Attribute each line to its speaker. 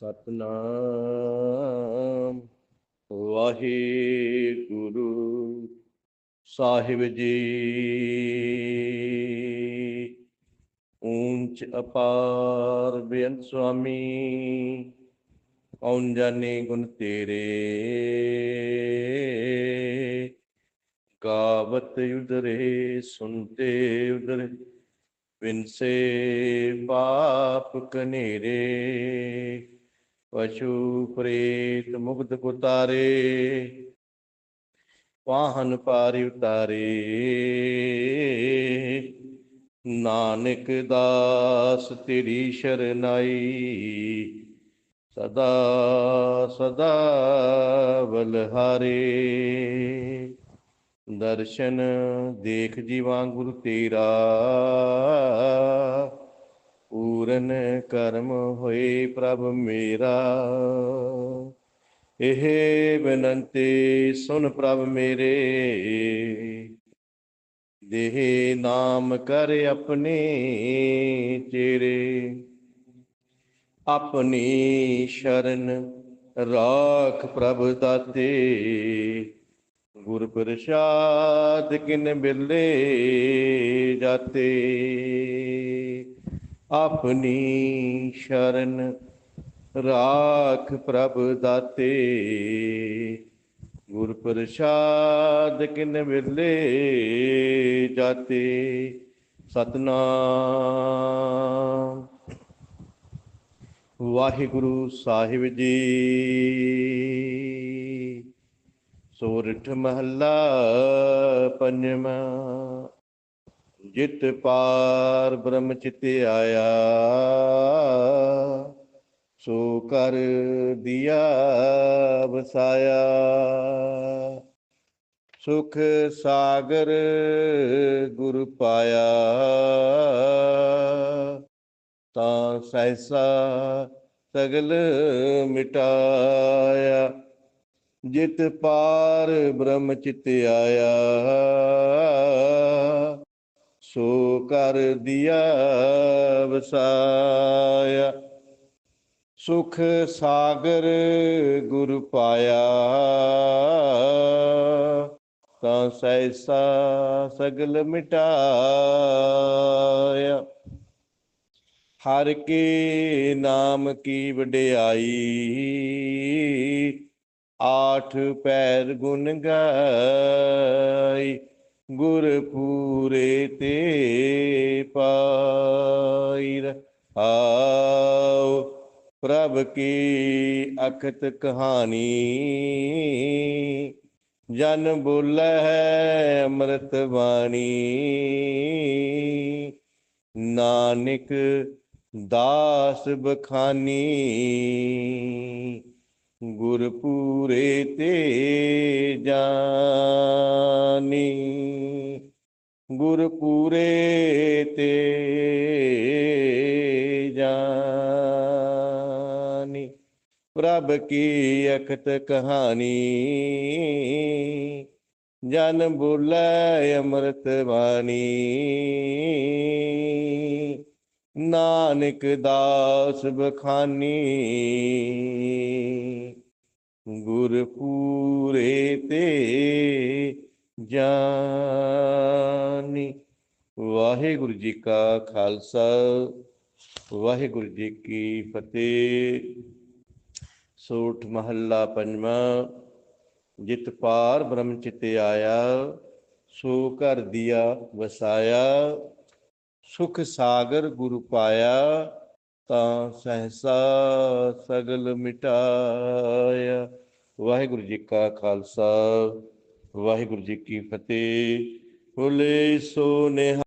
Speaker 1: ਸਤਨਾਮ। ਵਾਹਿਗੁਰੂ ਸਾਹਿਬ ਜੀ। ਊਂਚ ਅਪਾਰ ਬੇਅੰਤ ਸੁਆਮੀ, ਕੌਣ ਜਾਣੇ ਗੁਣ ਤੇਰੇ? ਗਾਵਤ ਉਦਰੇ ਸੁਨਤੇ ਉਦਰੇ ਵਿਨਸੇ ਪਾਪ ਕਨੇਰੇ। ਪਸ਼ੂ ਪ੍ਰੇਤ ਮੁਗਧ ਕੁਤਾਰੇ ਵਾਹਨ ਪਾਰਿ ਉਤਾਰੇ। ਨਾਨਕ ਦਾਸ ਤੇਰੀ ਸ਼ਰਨਾਈ, ਸਦਾ ਸਦਾ ਬਲਹਾਰੇ ਦਰਸ਼ਨ ਦੇਖ ਜੀਵਾਂ ਗੁਰੂ ਤੇਰਾ ਪੂਰਨ ਕਰਮ ਹੋਏ ਪ੍ਰਭ ਮੇਰਾ। ਇਹ ਬੇਨੰਤੀ ਸੁਨ ਪ੍ਰਭ ਮੇਰੇ। ਦੇਹ ਨਾਮ ਕਰ ਆਪਣੇ ਚੇਰੇ ਆਪਣੀ ਸ਼ਰਨ ਰਾਖ ਪ੍ਰਭ ਦਾਤੇ। ਗੁਰ ਪ੍ਰਸਾਦ ਕਿਨ ਬਿਲੇ ਜਾਤੇ। ਆਪਣੀ ਸ਼ਰਨ ਰਾਖ ਪ੍ਰਭ ਦਾਤੇ। ਗੁਰ ਪ੍ਰਸਾਦ ਕਿਨ ਬਿਲੇ ਜਾਤੇ। ਸਤਨਾਮ। ਵਾਹਿਗੁਰੂ ਸਾਹਿਬ ਜੀ। ਸੋਰਠ ਮਹੱਲਾ ਪੰਜਵਾਂ। ਜਿਤ ਪਾਰ ਬ੍ਰਹਮ ਚਿਤ ਆਇਆ, ਸੋ ਕਰ ਦਿਆ ਵਸਾਇਆ। ਸੁਖ ਸਾਗਰ ਗੁਰ ਪਾਇਆ, ਤਾਂ ਸੈਸਾ ਸਗਲ ਮਿਟਾਇਆ। ਜਿਤ ਪਾਰ ਬ੍ਰਹਮ ਚਿਤ ਆਇਆ ਸੋ ਕਰ ਦਿਆ ਵਸਾਇਆ। ਸੁਖ ਸਾਗਰ ਗੁਰ ਪਾਇਆ। ਤਾਂ ਸੈਸਾ ਸਗਲ ਮਿਟਾਇਆ। ਹਰ ਕੇ ਨਾਮ ਕੀ ਵਡਿਆਈ। ਆਠ ਪੈਰ ਗੁਣ ਗਾਈ। ਗੁਰ ਪੂਰੇ ਤੇ ਪਾਈ ਆਓ, ਪ੍ਰਭ ਕੀ ਅਖਤ ਕਹਾਣੀ। ਜਨ ਬੋਲੇ ਅੰਮ੍ਰਿਤ ਬਾਣੀ। ਨਾਨਕ ਦਾਸ ਬਖਾਨੀ। ਗੁਰ ਪੂਰੇ ਤੇ ਜਾਨੀ। ਗੁਰ ਪੂਰੇ ਤੇ ਜਾਨੀ। ਪ੍ਰਭ ਕੀ ਅਖਤ ਕਹਾਣੀ? ਜਨ ਬੋਲੇ ਅੰਮ੍ਰਿਤ ਬਾਣੀ। ਨਾਨਕ ਦਾਸ ਬਖਾਨੀ। ਗੁਰ ਪੂਰੇ ਤੇ ਜਾਨੀ। ਵਾਹਿਗੁਰੂ ਜੀ ਕਾ ਖਾਲਸਾ, ਵਾਹਿਗੁਰੂ ਜੀ ਕੀ ਫਤਿਹ। ਸੋਠ ਮਹੱਲਾ ਪੰਜਵਾਂ, ਜਿਤ ਪਾਰ ਬ੍ਰਹਮ ਚਿਤੇ ਆਇਆ, ਸੋ ਕਰ ਦਿਆ ਵਸਾਇਆ। ਸੁਖ ਸਾਗਰ ਗੁਰੂ ਪਾਇਆ, ਤਾਂ ਸਹਸਾ ਸਗਲ ਮਿਟਾਇਆ। ਵਾਹਿਗੁਰੂ ਜੀ ਕਾ ਖਾਲਸਾ, ਵਾਹਿਗੁਰੂ ਜੀ ਕੀ ਫਤਿਹ। ਭੁਲੇ ਸੋ ਨਿਹਾਲ